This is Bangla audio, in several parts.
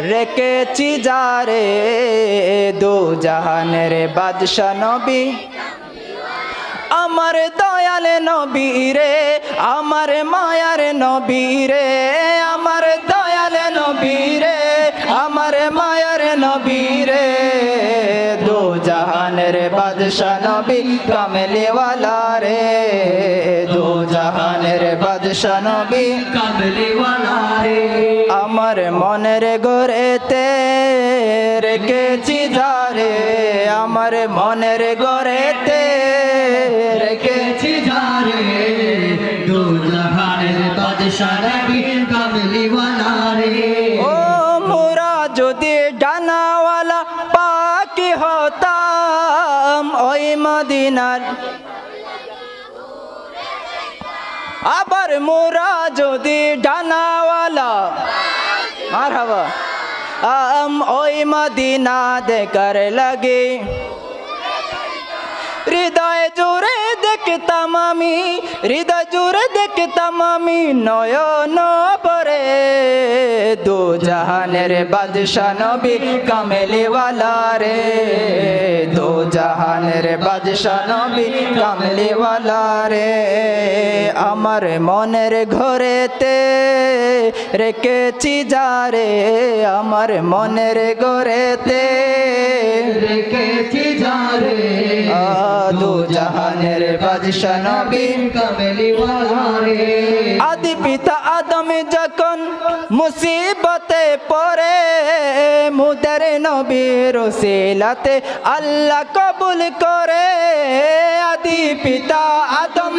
রেখেছি যারে দু জাহানের বাদশা নবী। আমার দয়াল নবী রে আমার মায়ার নবী রে। জাহানের বাদশা নবী কামলিওয়ালা রে। দো জাহানের বাদশা নবী কামলিওয়ালা রে। আমার মনের গড়েতে রেখেছি যারে আমার মনের গড়েতে রেখেছি রেখেছি যারে দু জাহানের বাদশা নবী কামলিওয়ালা রে। ও মোরা যদি মদিনার। আবার মোরা যদি ডানাওয়ালা। আর হবা আম ওই মদিনা দেখার লাগে। হৃদয় জুড়ে দেখতাম আমি, হৃদয় জুড়ে দেখতাম আমি নয়ন পরে। দু জাহানের বাদশা নবী কামলিওয়ালা রে। দু জাহানের বাদশা নবী কামলিওয়ালা রে আমার মনের ঘরেতে রেখেছি যারে আমার মনের ঘরেতে রেখেছি যারে দু জাহানের বাদশা নবী কামলিওয়ালা রে। আদি পিতা আদম যখন মুসিবতে পড়ে মুদের নবীর সিলাতে আল্লাহ কবুল করে। আদি পিতা আদম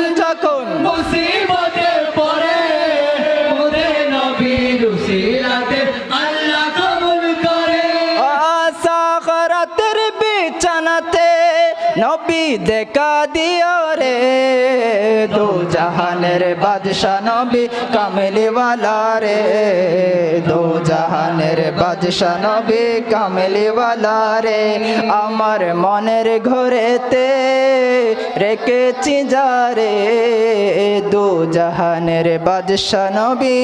নবী দেখা দিও রে, দু জাহানের বাদশা নবী কামলিওয়ালা রে। দু জাহানের বাদশা নবী কামলিওয়ালা রে। আমার মনের ঘরেতে রেখেছি যারে দু জাহানের বাদশা নবী